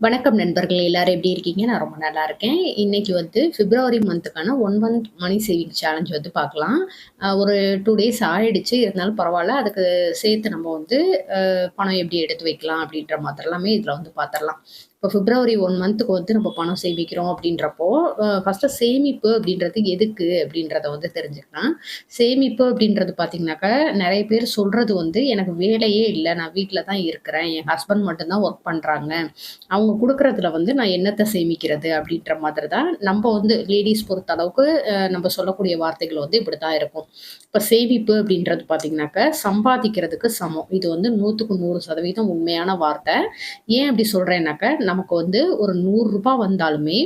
வணக்கம் நண்பர்கள் எல்லாரும் எப்படி இருக்கீங்க? நான் ரொம்ப நல்லா இருக்கேன். இன்னைக்கு வந்து பிப்ரவரி மந்த்துக்கான one month money saving challenge வந்து பார்க்கலாம். ஒரு டூ டேஸ் ஆயிடுச்சு. இருந்தாலும் பரவாயில்ல. அதுக்கு சேர்த்து நம்ம வந்து பணம் எப்படி எடுத்து வைக்கலாம் அப்படின்ற மாதிரிலாமே இதில் வந்து பார்த்துடலாம். இப்போ பிப்ரவரி ஒன் மந்த்துக்கு வந்து நம்ம பணம் சேமிக்கிறோம் அப்படின்றப்போ ஃபஸ்ட்டு சேமிப்பு அப்படின்றது எதுக்கு அப்படின்றத வந்து தெரிஞ்சுக்கலாம். சேமிப்பு அப்படின்றது பார்த்தீங்கன்னாக்கா நிறைய பேர் சொல்கிறது வந்து எனக்கு வேலையே இல்லை. நான் வீட்டில் தான் இருக்கிறேன். என் ஹஸ்பண்ட் மட்டும்தான் ஒர்க் பண்ணுறாங்க அவங்க கொடுக்குறதுல வந்து நான் என்னத்தை சேமிக்கிறது? அப்படின்ற மாதிரி தான் நம்ம வந்து லேடிஸ் பொறுத்த அளவுக்கு நம்ம சொல்லக்கூடிய வார்த்தைகள் வந்து இப்படி தான் இருக்கும். இப்போ சேமிப்பு அப்படின்றது பார்த்தீங்கன்னாக்கா சம்பாதிக்கிறதுக்கு சமம். இது வந்து நூற்றுக்கு நூறு சதவீதம் உண்மையான வார்த்தை. ஏன் அப்படி சொல்கிறேன்னாக்கா நமக்கு வந்து ஒரு நூறுரூபா வந்தாலுமே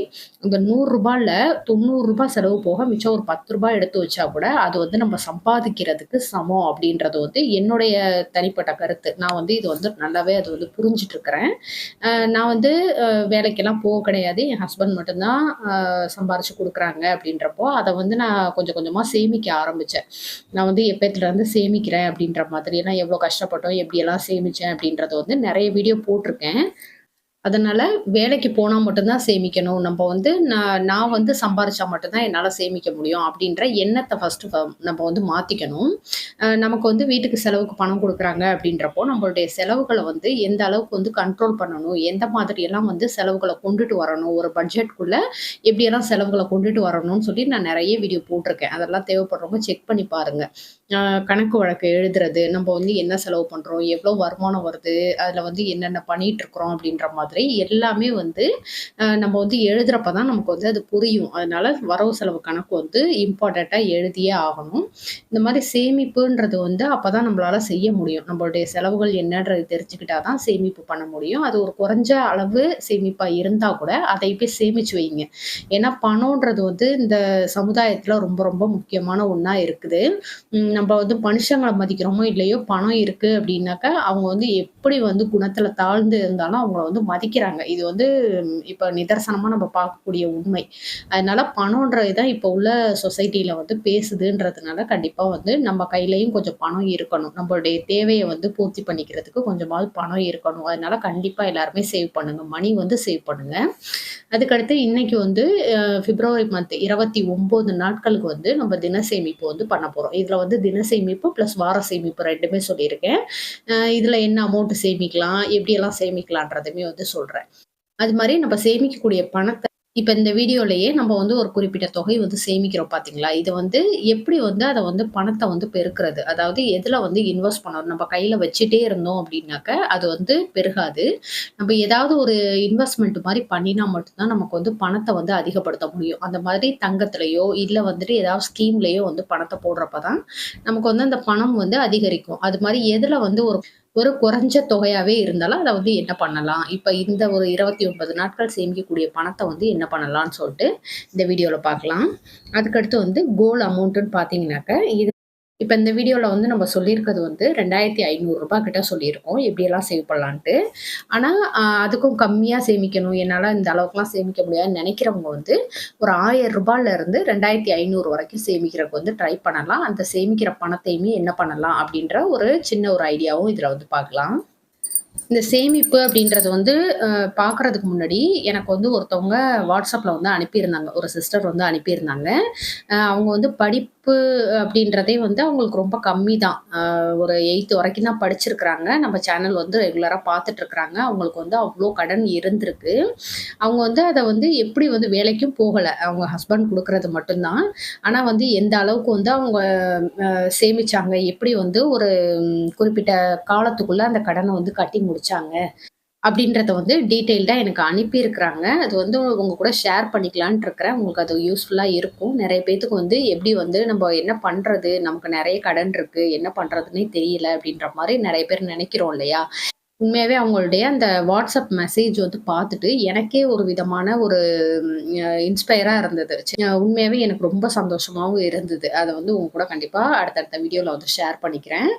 அந்த நூறுரூபாயில் தொண்ணூறுரூபா செலவு போக மிச்சம் ஒரு பத்து ரூபாய் எடுத்து வச்சா கூட அது வந்து நம்ம சம்பாதிக்கிறதுக்கு சமம் அப்படின்றது வந்து என்னுடைய தனிப்பட்ட கருத்து. நான் வந்து இது வந்து நல்லாவே அது வந்து புரிஞ்சிட்ருக்கிறேன். நான் வந்து வேலைக்கெல்லாம் போக கிடையாது. என் ஹஸ்பண்ட் மட்டும்தான் அஹ் சம்பாரிச்சு கொடுக்குறாங்க அப்படின்றப்போ அதை வந்து நான் கொஞ்சம் கொஞ்சமாக சேமிக்க ஆரம்பித்தேன் நான் வந்து எப்பத்துலேருந்து சேமிக்கிறேன் அப்படின்ற மாதிரி. எல்லாம் எவ்வளோ கஷ்டப்பட்டோம் எப்படியெல்லாம் சேமித்தேன் அப்படின்றத வந்து நிறைய வீடியோ போட்டிருக்கேன். அதனால வேலைக்கு போனால் மட்டும்தான் சேமிக்கணும். நம்ம வந்து நான் நான் வந்து சம்பாரிச்சா மட்டும்தான் என்னால் சேமிக்க முடியும் அப்படின்ற எண்ணத்தை ஃபஸ்ட்டு நம்ம வந்து மாற்றிக்கணும் நமக்கு வந்து வீட்டுக்கு செலவுக்கு பணம் கொடுக்குறாங்க அப்படின்றப்போ நம்மளுடைய செலவுகளை வந்து எந்த அளவுக்கு வந்து கண்ட்ரோல் பண்ணணும் எந்த மாதிரியெல்லாம் வந்து செலவுகளை கொண்டுட்டு வரணும் ஒரு பட்ஜெட்குள்ளே எப்படியெல்லாம் செலவுகளை கொண்டுட்டு வரணும்னு சொல்லி நான் நிறைய வீடியோ போட்டிருக்கேன். அதெல்லாம் தேவைப்படுறவங்க செக் பண்ணி பாருங்கள் கணக்கு வழக்கு எழுதுறது நம்ம வந்து என்ன செலவு பண்ணுறோம் எவ்வளோ வருமானம் வருது அதில் வந்து என்னென்ன பண்ணிட்டு இருக்கிறோம் அப்படின்ற மாதிரி எல்லாமே வந்து நம்ம வந்து எழுதுறப்ப தான் நமக்கு வந்து அது புரியும். அதனால வரவு செலவு கணக்கு வந்து இம்பார்ட்டண்ட்டாக எழுதியே ஆகணும். இந்த மாதிரி சேமிப்புன்றது வந்து அப்போ தான் நம்மளால செய்ய முடியும். நம்மளுடைய செலவுகள் என்னன்றது தெரிஞ்சுக்கிட்டா தான் சேமிப்பு பண்ண முடியும். அது ஒரு குறைஞ்ச அளவு சேமிப்பாக இருந்தால் கூட அதை போய் சேமிச்சு வைங்க. ஏன்னா பணம்ன்றது வந்து இந்த சமுதாயத்தில் ரொம்ப ரொம்ப முக்கியமான ஒன்றா இருக்குது. நம்ம வந்து மனுஷங்களை மதிக்கிறோமோ இல்லையோ பணம் இருக்குது அப்படின்னாக்கா அவங்க வந்து எப்படி வந்து குணத்தில் தாழ்ந்து இருந்தாலும் அவங்கள வந்து மதிக்கிறாங்க. இது வந்து இப்போ இப்ப நிதர்சனமா நம்ம பார்க்கக்கூடிய உண்மை. அதனால பணம்ன்றது தான் இப்போ உள்ள சொசைட்டில வந்து பேசுதுன்றதுனால கண்டிப்பா வந்து நம்ம கையிலயும் கொஞ்சம் பணம் இருக்கணும். நம்மளுடைய தேவையை வந்து பூர்த்தி பண்ணிக்கிறதுக்கு கொஞ்சமாவது பணம் இருக்கணும். அதனால கண்டிப்பா எல்லாருமே சேவ் பண்ணுங்க. மணி வந்து சேவ் பண்ணுங்க. அதுக்கடுத்து இன்னைக்கு வந்து பிப்ரவரி மந்த் இருபத்தி ஒன்பது நாட்களுக்கு வந்து நம்ம தின சேமிப்பு வந்து பண்ண போகிறோம் இதில் வந்து தின சேமிப்பு ப்ளஸ் வார சேமிப்பு ரெண்டுமே சொல்லியிருக்கேன். இதில் என்ன அமௌண்ட் சேமிக்கலாம் எப்படியெல்லாம் சேமிக்கலான்றதுமே வந்து சொல்கிறேன் அது மாதிரி நம்ம சேமிக்கக்கூடிய பணத்தை இப்போ இந்த வீடியோலயே நம்ம வந்து ஒரு குறிப்பிட்ட தொகை வந்து சேமிக்கிறோம் பாத்தீங்களா? இது வந்து எப்படி வந்து அதை வந்து பணத்தை வந்து பெருக்கிறது? அதாவது எதுல வந்து இன்வெஸ்ட் பண்ணணும்? நம்ம கையில வச்சுட்டே இருந்தோம் அப்படின்னாக்க அது வந்து பெருகாது. நம்ம ஏதாவது ஒரு இன்வெஸ்ட்மெண்ட் மாதிரி பண்ணினா மட்டும்தான் நமக்கு வந்து பணத்தை வந்து அதிகப்படுத்த முடியும். அந்த மாதிரி தங்கத்திலேயோ இல்லை வந்துட்டு ஏதாவது ஸ்கீம்லேயோ வந்து பணத்தை போடுறப்ப தான் நமக்கு வந்து அந்த பணம் வந்து அதிகரிக்கும். அது மாதிரி எதில் வந்து ஒரு ஒரு குறைஞ்ச தொகையாவே இருந்தாலும் அதை வந்து என்ன பண்ணலாம்? இப்போ இந்த ஒரு இருபத்தி ஒன்பது நாட்கள் சேமிக்கக்கூடிய பணத்தை வந்து என்ன பண்ணலாம்னு சொல்லிட்டு இந்த வீடியோவில் பார்க்கலாம். அதுக்கடுத்து வந்து கோல் அமௌண்ட்டுன்னு பார்த்தீங்கன்னாக்க இது இப்போ இந்த வீடியோவில் வந்து நம்ம சொல்லியிருக்கிறது வந்து ரெண்டாயிரத்தி ஐநூறுரூபா கிட்ட சொல்லியிருக்கோம். எப்படியெல்லாம் சேவ் பண்ணலான்ட்டு. ஆனால் அதுக்கும் கம்மியாக சேமிக்கணும். என்னால் இந்த அளவுக்குலாம் சேமிக்க முடியாதுன்னு நினைக்கிறவங்க வந்து ஒரு ஆயிரம் ரூபாயிலேருந்து ரெண்டாயிரத்தி ஐநூறு வரைக்கும் சேமிக்கிறதுக்கு வந்து ட்ரை பண்ணலாம். அந்த சேமிக்கிற பணத்தையுமே என்ன பண்ணலாம் அப்படின்ற ஒரு சின்ன ஒரு ஐடியாவும் இதில் வந்து பார்க்கலாம். இந்த சேமிப்பு அப்படின்றது வந்து பார்க்குறதுக்கு முன்னாடி எனக்கு வந்து ஒருத்தவங்க வாட்ஸ்அப்பில் வந்து அனுப்பியிருந்தாங்க. ஒரு சிஸ்டர் வந்து அனுப்பியிருந்தாங்க. அவங்க வந்து படி படிப்பு அப்படின்றதே வந்து அவங்களுக்கு ரொம்ப கம்மி தான் ஒரு எயித்து வரைக்கும் தான் படிச்சிருக்கிறாங்க. நம்ம சேனல் வந்து ரெகுலராக பார்த்துட்டு இருக்கிறாங்க அவங்களுக்கு வந்து அவ்வளோ கடன் இருந்திருக்கு. அவங்க வந்து அதை வந்து எப்படி வந்து வேலைக்கும் போகலை. அவங்க ஹஸ்பண்ட் கொடுக்கறது மட்டும்தான். ஆனால் வந்து எந்த அளவுக்கு வந்து அவங்க சேமிச்சாங்க எப்படி வந்து ஒரு குறிப்பிட்ட காலத்துக்குள்ள அந்த கடனை வந்து கட்டி முடிச்சாங்க. அப்படின்றத வந்து டீட்டெயில்டாக எனக்கு அனுப்பியிருக்கிறாங்க. அது வந்து உங்க கூட ஷேர் பண்ணிக்கலான்ட்டு இருக்கிறேன். உங்களுக்கு அது யூஸ்ஃபுல்லாக இருக்கும். நிறைய பேத்துக்கு வந்து எப்படி வந்து நம்ம என்ன பண்ணுறது நமக்கு நிறைய கடன் இருக்குது என்ன பண்ணுறதுனே தெரியல அப்படின்ற மாதிரி நிறைய பேர் நினைக்கிறோம் இல்லையா? உண்மையாகவே அவங்களுடைய அந்த வாட்ஸ்அப் மெசேஜ் வந்து பார்த்துட்டு எனக்கே ஒரு விதமான ஒரு இன்ஸ்பயராக இருந்தது. உண்மையாகவே எனக்கு ரொம்ப சந்தோஷமாகவும் இருந்தது. அதை வந்து உங்க கூட கண்டிப்பாக அடுத்தடுத்த வீடியோவில் வந்து ஷேர் பண்ணிக்கிறேன்.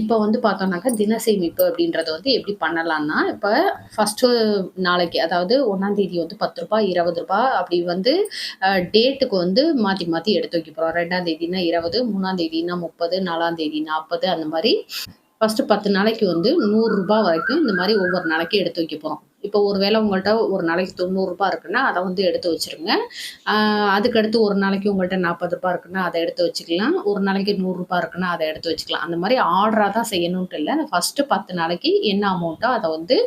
இப்போ வந்து பார்த்தோம்னாக்கா தின சேமிப்பு அப்படின்றது வந்து எப்படி பண்ணலாம்னா இப்போ ஃபஸ்ட்டு நாளைக்கு அதாவது ஒன்றாந்தேதி வந்து பத்து ரூபாய் இருபது ரூபாய் அப்படி வந்து டேட்டுக்கு வந்து மாற்றி மாற்றி எடுத்து வைக்க போகிறோம் ரெண்டாம் தேதினா இருபது மூணாம் தேதினா முப்பது நாலாம் தேதி நாற்பது அந்த மாதிரி ஃபஸ்ட்டு பத்து நாளைக்கு வந்து நூறுரூபா வரைக்கும் இந்த மாதிரி ஒவ்வொரு நாளைக்கு எடுத்து வைக்க போகிறோம் இப்போ ஒரு வேளை உங்கள்கிட்ட ஒரு நாளைக்கு தொண்ணூறுரூபா இருக்குன்னா அதை வந்து எடுத்து வச்சுருங்க. அதுக்கடுத்து ஒரு நாளைக்கு உங்கள்கிட்ட நாற்பது ரூபா இருக்குன்னா அதை எடுத்து வச்சுக்கலாம். ஒரு நாளைக்கு நூறுரூபா இருக்குன்னா அதை எடுத்து வச்சுக்கலாம். அந்த மாதிரி ஆர்டராக தான் செய்யணுன்ட்டு இல்லை. ஃபஸ்ட்டு பத்து நாளைக்கு என்ன அமௌண்ட்டோ அதை வந்து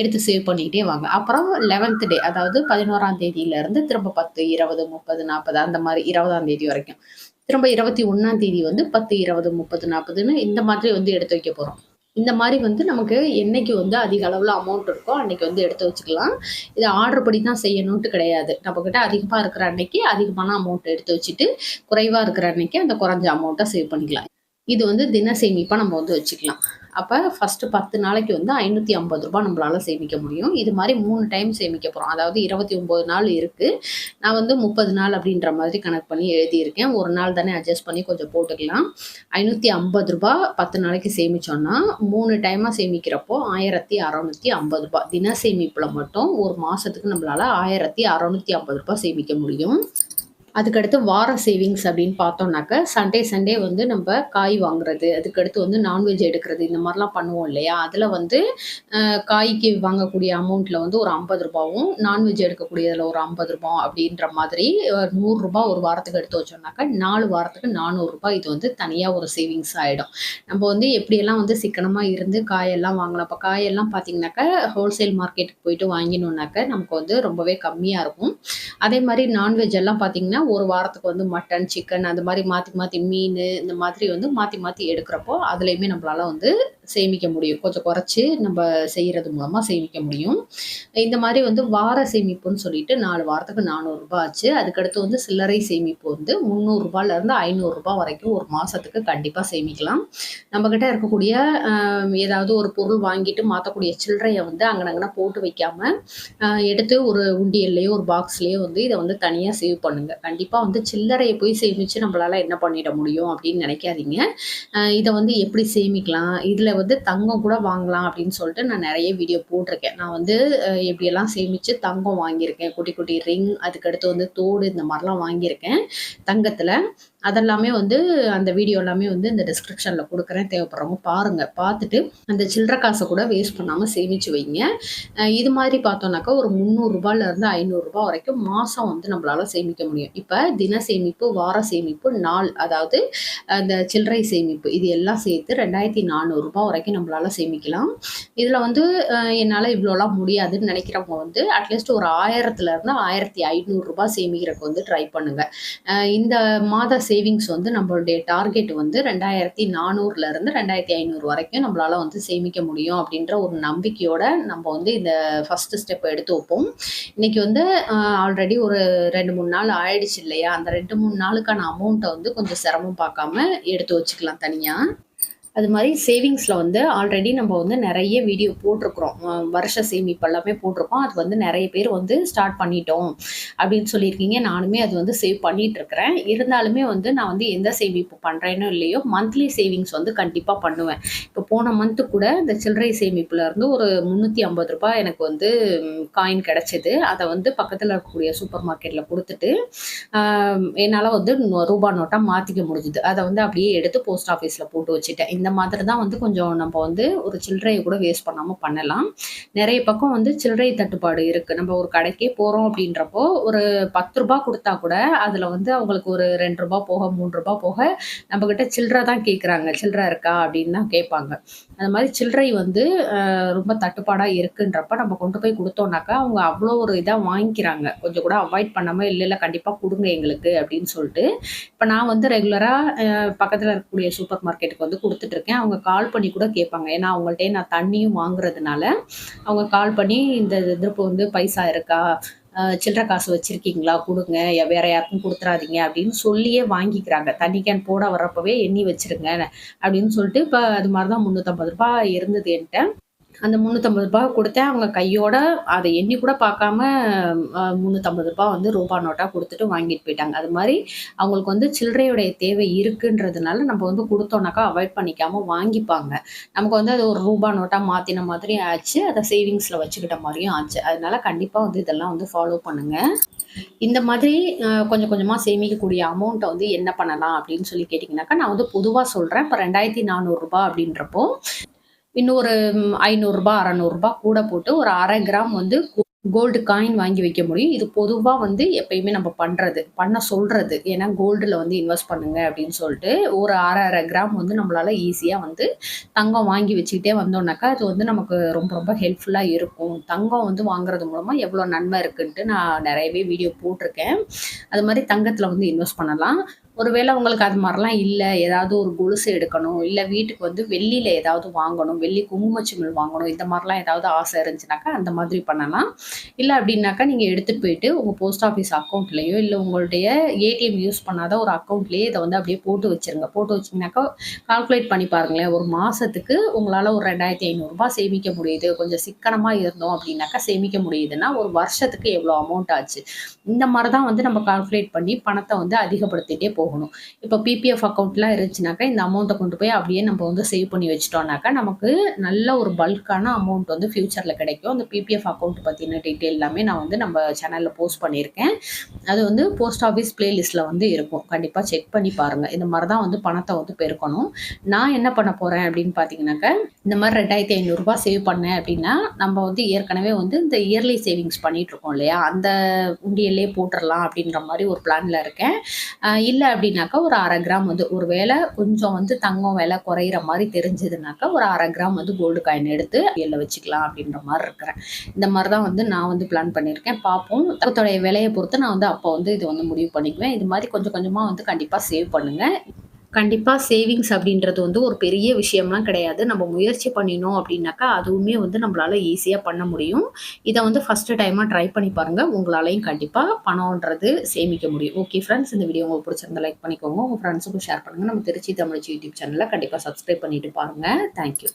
எடுத்து சேவ் பண்ணிக்கிட்டே வாங்க. அப்புறம் லெவன்த் டே அதாவது பதினோராம் தேதியிலேருந்து திரும்ப பத்து இருபது முப்பது நாற்பது அந்த மாதிரி இருபதாம் தேதி வரைக்கும். திரும்ப இருபத்தி ஒன்றாம் தேதி வந்து பத்து இருபது முப்பது நாற்பதுன்னு இந்த மாதிரி வந்து எடுத்து வைக்க போகிறோம் இந்த மாதிரி வந்து நமக்கு என்னைக்கு வந்து அதிக அளவில் அமௌண்ட் இருக்கோ அன்னைக்கு வந்து எடுத்து வச்சுக்கலாம். இது ஆர்டர் படி தான் செய்யணுன்ட்டு கிடையாது. நம்மக்கிட்ட அதிகமாக இருக்கிற அன்னைக்கு அதிகமான அமௌண்ட் எடுத்து வச்சுட்டு குறைவாக இருக்கிற அன்னைக்கு அந்த குறைஞ்ச அமௌண்ட்டை சேவ் பண்ணிக்கலாம். இது வந்து தின சேமிப்பாக நம்ம வந்து வச்சுக்கலாம். அப்போ ஃபஸ்ட்டு பத்து நாளைக்கு வந்து ஐநூற்றி ஐம்பது ரூபா நம்மளால் சேமிக்க முடியும். இது மாதிரி மூணு டைம் சேமிக்க போகிறோம் அதாவது இருபத்தி ஒம்பது நாள் இருக்குது நான் வந்து முப்பது நாள் அப்படின்ற மாதிரி கணக்கு பண்ணி எழுதியிருக்கேன். ஒரு நாள் தானே அட்ஜஸ்ட் பண்ணி கொஞ்சம் போட்டுக்கலாம். ஐநூற்றி ஐம்பது ரூபா பத்து நாளைக்கு சேமித்தோன்னா மூணு டைமாக சேமிக்கிறப்போ ஆயிரத்தி அறநூற்றி ஐம்பது ரூபா தின சேமிப்பில் மட்டும் ஒரு மாதத்துக்கு நம்மளால் ஆயிரத்தி அறநூற்றி ஐம்பது ரூபா சேமிக்க முடியும். அதுக்கடுத்து வார சேவிங்ஸ் அப்படின்னு பார்த்தோம்னாக்க சண்டே சண்டே வந்து நம்ம காய் வாங்குறது அதுக்கடுத்து வந்து நான்வெஜ் எடுக்கிறது இந்த மாதிரிலாம் பண்ணுவோம் இல்லையா? அதில் வந்து காய்க்கு வாங்கக்கூடிய அமௌண்ட்டில் வந்து ஒரு ஐம்பது ரூபாவும் நான்வெஜ் எடுக்கக்கூடியதில் ஒரு ஐம்பது ரூபா அப்படின்ற மாதிரி நூறுரூபா ஒரு வாரத்துக்கு எடுத்து வச்சோம்னாக்கா நாலு வாரத்துக்கு நானூறுரூபா இது வந்து தனியாக ஒரு சேவிங்ஸ் ஆகிடும் நம்ம வந்து எப்படியெல்லாம் வந்து சிக்கனமாக இருந்து காயெல்லாம் வாங்கலாம். இப்போ காயெல்லாம் பார்த்தீங்கன்னாக்கா ஹோல்சேல் மார்க்கெட்டுக்கு போயிட்டு வாங்கினோம்னாக்க நமக்கு வந்து ரொம்பவே கம்மியாக இருக்கும். அதே மாதிரி நான்வெஜ் எல்லாம் பார்த்தீங்கன்னா ஒரு வாரத்துக்கு வந்து மட்டன் சிக்கன் அந்த மாதிரி மாற்றி மாற்றி மீன் இந்த மாதிரி வந்து மாற்றி மாற்றி எடுக்கிறப்போ அதுலேயுமே நம்மளால் வந்து சேமிக்க முடியும். கொஞ்சம் குறைச்சி நம்ம செய்கிறது மூலமாக சேமிக்க முடியும். இந்த மாதிரி வந்து வார சேமிப்புன்னு சொல்லிட்டு நாலு வாரத்துக்கு நானூறுரூபா ஆச்சு. அதுக்கடுத்து வந்து சில்லறை சேமிப்பு வந்து முந்நூறுரூபாலேருந்து ஐநூறுரூபா வரைக்கும் ஒரு மாதத்துக்கு கண்டிப்பாக சேமிக்கலாம். நம்மக்கிட்ட இருக்கக்கூடிய ஏதாவது ஒரு பொருள் வாங்கிட்டு மாற்றக்கூடிய சில்லறையை வந்து அங்கனங்கன்னா போட்டு வைக்காமல் எடுத்து ஒரு உண்டியல்லையோ ஒரு பாக்ஸ்லேயோ வந்து இதை வந்து தனியாக சேவ் பண்ணுங்கள் கண்டிப்பாக வந்து சில்லறையை போய் சேமித்து நம்மளால் என்ன பண்ணிட முடியும் அப்படின்னு நினைக்காதீங்க. இதை வந்து எப்படி சேமிக்கலாம்? இதில் வந்து தங்கம் கூட வாங்கலாம் அப்படின்னு சொல்லிட்டு நான் நிறைய வீடியோ போட்டிருக்கேன். நான் வந்து எப்படியெல்லாம் சேமித்து தங்கம் வாங்கியிருக்கேன். குட்டி குட்டி ரிங் அதுக்கடுத்து வந்து தோடு இந்த மாதிரிலாம் வாங்கியிருக்கேன் தங்கத்தில். அதெல்லாமே வந்து அந்த வீடியோ எல்லாமே வந்து இந்த டிஸ்கிரிப்ஷனில் கொடுக்குறேன். தேவைப்படுறவங்க பாருங்கள் பார்த்துட்டு அந்த சில்லற காசை கூட வேஸ்ட் பண்ணாமல் சேமித்து வைங்க. இது மாதிரி பார்த்தோன்னாக்கா ஒரு முந்நூறுரூபாலேருந்து ஐநூறுரூபா வரைக்கும் மாதம் வந்து நம்மளால் சேமிக்க முடியும். இப்போ தின சேமிப்பு வார சேமிப்பு நாள் அதாவது அந்த சில்லறை சேமிப்பு இது எல்லாம் சேர்த்து ரெண்டாயிரத்தி நானூறுரூபா வரைக்கும் நம்மளால் சேமிக்கலாம். இதில் வந்து என்னால் இவ்வளோலாம் முடியாதுன்னு நினைக்கிறவங்க வந்து அட்லீஸ்ட் ஒரு ஆயிரத்துலேருந்து ஆயிரத்தி ஐநூறுரூபா சேமிக்கிறதுக்கு வந்து ட்ரை பண்ணுங்கள் இந்த மாத சேவிங்ஸ் வந்து நம்மளுடைய டார்கெட் வந்து ரெண்டாயிரத்தி நானூறுலேருந்து ரெண்டாயிரத்தி ஐநூறு வரைக்கும் நம்மளால் வந்து சேமிக்க முடியும் அப்படின்ற ஒரு நம்பிக்கையோட நம்ம வந்து இந்த ஃபஸ்ட்டு ஸ்டெப் எடுத்து வைப்போம். இன்றைக்கி வந்து ஆல்ரெடி ஒரு ரெண்டு மூணு நாள் ஆயிடுச்சு இல்லையா? அந்த ரெண்டு மூணு நாளுக்கான அமௌண்ட்டை வந்து கொஞ்சம் சிரமம் பார்க்காம எடுத்து வச்சுக்கலாம் தனியாக அது மாதிரி சேவிங்ஸில் வந்து ஆல்ரெடி நம்ம வந்து நிறைய வீடியோ போட்டிருக்கிறோம். வருஷ சேமிப்பு எல்லாமே போட்டிருக்கோம். அது வந்து நிறைய பேர் வந்து ஸ்டார்ட் பண்ணிட்டோம் அப்படின்னு சொல்லியிருக்கீங்க. நானுமே அது வந்து சேவ் பண்ணிட்டு இருக்கிறேன் இருந்தாலுமே வந்து நான் வந்து எந்த சேமிப்பு பண்ணுறேனோ இல்லையோ மந்த்லி சேவிங்ஸ் வந்து கண்டிப்பாக பண்ணுவேன். இப்போ போன மந்த்து கூட இந்த சில்லறை சேமிப்பில் இருந்து ஒரு முந்நூற்றி ஐம்பது ரூபாய் எனக்கு வந்து காயின் கிடச்சிது. அதை வந்து பக்கத்தில் இருக்கக்கூடிய சூப்பர் மார்க்கெட்டில் கொடுத்துட்டு என்னால் வந்து ரூபா நோட்டாக மாற்றிக்க முடிஞ்சுது. அதை வந்து அப்படியே எடுத்து போஸ்ட் ஆஃபீஸில் போட்டு வச்சுட்டேன். இந்த இந்த மாதிரி தான் வந்து கொஞ்சம் நம்ம வந்து ஒரு சில்லறையை கூட வேஸ்ட் பண்ணாமல் பண்ணலாம். நிறைய பக்கம் வந்து சில்லறை தட்டுப்பாடு இருக்குது நம்ம ஒரு கடைக்கே போகிறோம் அப்படின்றப்போ ஒரு பத்து ரூபா கொடுத்தா கூட அதில் வந்து அவங்களுக்கு ஒரு ரெண்டு ரூபா போக மூணு ரூபா போக நம்மக்கிட்ட சில்லறை தான் கேட்குறாங்க சில்லறை இருக்கா அப்படின்னு தான் கேட்பாங்க. அந்த மாதிரி சில்லறை வந்து ரொம்ப தட்டுப்பாடாக இருக்குன்றப்ப நம்ம கொண்டு போய் கொடுத்தோம்னாக்கா அவங்க அவ்வளோ ஒரு இதாக வாங்கிக்கிறாங்க. கொஞ்சம் கூட அவாய்ட் பண்ணாமல் இல்லை இல்லை கண்டிப்பாக கொடுங்க எங்களுக்கு அப்படின்னு சொல்லிட்டு. இப்போ நான் வந்து ரெகுலராக பக்கத்தில் இருக்கக்கூடிய சூப்பர் மார்க்கெட்டுக்கு வந்து கொடுத்துட்டு இருக்கேன் அவங்க கால் பண்ணி கூட கேட்பாங்க. ஏன்னா அவங்கள்ட்டே நான் தண்ணியும் வாங்குறதுனால அவங்க கால் பண்ணி இந்த இதுக்கு வந்து பைசா இருக்கா? சில்லற காசு வச்சுருக்கீங்களா? கொடுங்க. வேற யாருக்கும் கொடுத்துறாதீங்க அப்படின்னு சொல்லியே வாங்கிக்கிறாங்க. தண்ணி கேன் போட வர்றப்பவே எண்ணி வச்சுருங்க அப்படின்னு சொல்லிட்டு இப்போ அது மாதிரி தான் முந்நூற்றம்பது ரூபாய் இருந்தது என்கிட்ட. அந்த முந்நூற்றம்பது ரூபா கொடுத்தேன். அவங்க கையோட அதை எண்ணி கூட பார்க்காம முந்நூற்றம்பது ரூபா வந்து ரூபா நோட்டாக கொடுத்துட்டு வாங்கிட்டு போயிட்டாங்க. அது மாதிரி அவங்களுக்கு வந்து சில்லறையுடைய தேவை இருக்குன்றதுனால நம்ம வந்து கொடுத்தோன்னாக்கா அவாய்ட் பண்ணிக்காமல் வாங்கிப்பாங்க. நமக்கு வந்து அது ஒரு ரூபா நோட்டாக மாற்றின மாதிரி ஆச்சு. அதை சேவிங்ஸில் வச்சுக்கிட்ட மாதிரியும் ஆச்சு. அதனால கண்டிப்பாக வந்து இதெல்லாம் வந்து ஃபாலோ பண்ணுங்கள் இந்த மாதிரி கொஞ்சம் கொஞ்சமாக சேமிக்கக்கூடிய அமௌண்ட்டை வந்து என்ன பண்ணலாம் அப்படின்னு சொல்லி கேட்டிங்கனாக்கா நான் வந்து பொதுவாக சொல்கிறேன் இப்போ ரெண்டாயிரத்தி நானூறுரூபா அப்படின்றப்போ, இன்னொரு ஐநூறுரூபா அறநூறுபா கூட போட்டு ஒரு அரை கிராம் வந்து கோல்டு காயின் வாங்கி வைக்க முடியும். இது பொதுவாக வந்து எப்பயுமே நம்ம பண்ணுறது பண்ண சொல்கிறது ஏன்னா கோல்டில் வந்து இன்வெஸ்ட் பண்ணுங்க அப்படின்னு சொல்லிட்டு, ஒரு அரை அரை கிராம் வந்து நம்மளால் ஈஸியாக வந்து தங்கம் வாங்கி வச்சுக்கிட்டே வந்தோம்னாக்கா, அது வந்து நமக்கு ரொம்ப ரொம்ப ஹெல்ப்ஃபுல்லாக இருக்கும். தங்கம் வந்து வாங்குறது மூலமாக எவ்வளோ நன்மை இருக்குன்ட்டு நான் நிறையவே வீடியோ போட்டிருக்கேன். அது மாதிரி தங்கத்தில் வந்து இன்வெஸ்ட் பண்ணலாம். ஒருவேளை உங்களுக்கு அது மாதிரிலாம் இல்லை ஏதாவது ஒரு கொலுசு எடுக்கணும், இல்லை வீட்டுக்கு வந்து வெள்ளியில் ஏதாவது வாங்கணும், வெள்ளி குங்குமச்சிமிழ் வாங்கணும், இந்த மாதிரிலாம் ஏதாவது ஆசை இருந்துச்சுனாக்கா, அந்த மாதிரி பண்ணலாம். இல்லை அப்படின்னாக்கா, நீங்கள் எடுத்துகிட்டு போயிட்டு உங்கள் போஸ்ட் ஆஃபீஸ் அக்கௌண்ட்லேயோ இல்லை உங்களுடைய ஏடிஎம் யூஸ் பண்ணாத ஒரு அக்கௌண்ட்லேயே இதை வந்து அப்படியே போட்டு வச்சுருங்க. போட்டு வச்சிங்கனாக்கா கால்குலேட் பண்ணி பாருங்களேன். ஒரு மாதத்துக்கு உங்களால் ஒரு ரெண்டாயிரத்தி ஐநூறுரூபா சேமிக்க முடியுது. கொஞ்சம் சிக்கனமாக இருந்தோம் அப்படின்னாக்கா, சேமிக்க முடியுதுன்னா, ஒரு வருஷத்துக்கு எவ்வளோ அமௌண்ட் ஆச்சு. இந்த மாதிரி தான் வந்து நம்ம கால்குலேட் பண்ணி பணத்தை வந்து அதிகப்படுத்திட்டே போகணும். இப்போ பிபிஎஃப் அக்கௌண்ட்லாம் இருந்துச்சுனாக்கா, இந்த அமௌண்ட்டை கொண்டு போய் அப்படியே நம்ம வந்து சேவ் பண்ணி வச்சிட்டோம்னாக்கா நமக்கு நல்ல ஒரு பல்க்கான அமௌண்ட் வந்து ஃப்யூச்சரில் கிடைக்கும். அந்த பிபிஎஃப் அக்கௌண்ட் பற்றின டீட்டெயில் எல்லாமே நான் வந்து நம்ம சேனலில் போஸ்ட் பண்ணியிருக்கேன். அது வந்து போஸ்ட் ஆஃபீஸ் பிளேலிஸ்ட்டில் வந்து இருக்கும். கண்டிப்பாக செக் பண்ணி பாருங்கள் இந்த மாதிரி தான் வந்து பணத்தை வந்து பெருக்கணும். நான் என்ன பண்ண போகிறேன் அப்படின்னு பார்த்தீங்கன்னாக்கா, இந்த மாதிரி ரெண்டாயிரத்தி ஐநூறுரூபா சேவ் பண்ணேன் அப்படின்னா, நம்ம வந்து ஏற்கனவே வந்து இந்த இயர்லி சேவிங்ஸ் பண்ணிகிட்ருக்கோம் இல்லையா? அந்த உண்டியல்லே போட்டுடலாம் அப்படின்ற மாதிரி ஒரு பிளானில் இருக்கேன். இல்லை அப்படின்னாக்கா, ஒரு அரை கிராம் வந்து ஒரு வேலை கொஞ்சம் வந்து தங்கம் விலை குறையிற மாதிரி தெரிஞ்சதுனாக்கா, ஒரு அரை கிராம் வந்து கோல்டு காயின் எடுத்து எல்ல வச்சுக்கலாம் அப்படின்ற மாதிரி இருக்கிறேன். இந்த மாதிரி தான் வந்து நான் வந்து பிளான் பண்ணியிருக்கேன். பார்ப்போம். தங்கத்தோடைய விலையை பொறுத்து நான் வந்து அப்போ வந்து இது வந்து முடிவு பண்ணிக்குவேன். இது மாதிரி கொஞ்சம் கொஞ்சமாக வந்து கண்டிப்பாக சேவ் பண்ணுங்கள் கண்டிப்பாக சேவிங்ஸ் அப்படின்றது வந்து ஒரு பெரிய விஷயம்லாம் கிடையாது. நம்ம முயற்சி பண்ணினோம் அப்படின்னாக்கா, அதுவுமே வந்து நம்மளால ஈஸியாக பண்ண முடியும். இதை வந்து ஃபஸ்ட்டு டைமாக ட்ரை பண்ணி பாருங்கள் உங்களாலையும் கண்டிப்பாக பணம்ன்றது சேமிக்க முடியும். ஓகே ஃப்ரெண்ட்ஸ் இந்த வீடியோ உங்களுக்கு பிடிச்சிருந்தா லைக் பண்ணிக்கோங்க. உங்கள் ஃப்ரெண்ட்ஸுக்கும் ஷேர் பண்ணுங்கள் நம்ம திருச்சி தமிழ்ச்சி யூடியூப் சேனலில் கண்டிப்பாக சப்ஸ்கிரைப் பண்ணிட்டு பாருங்கள் தேங்க் யூ.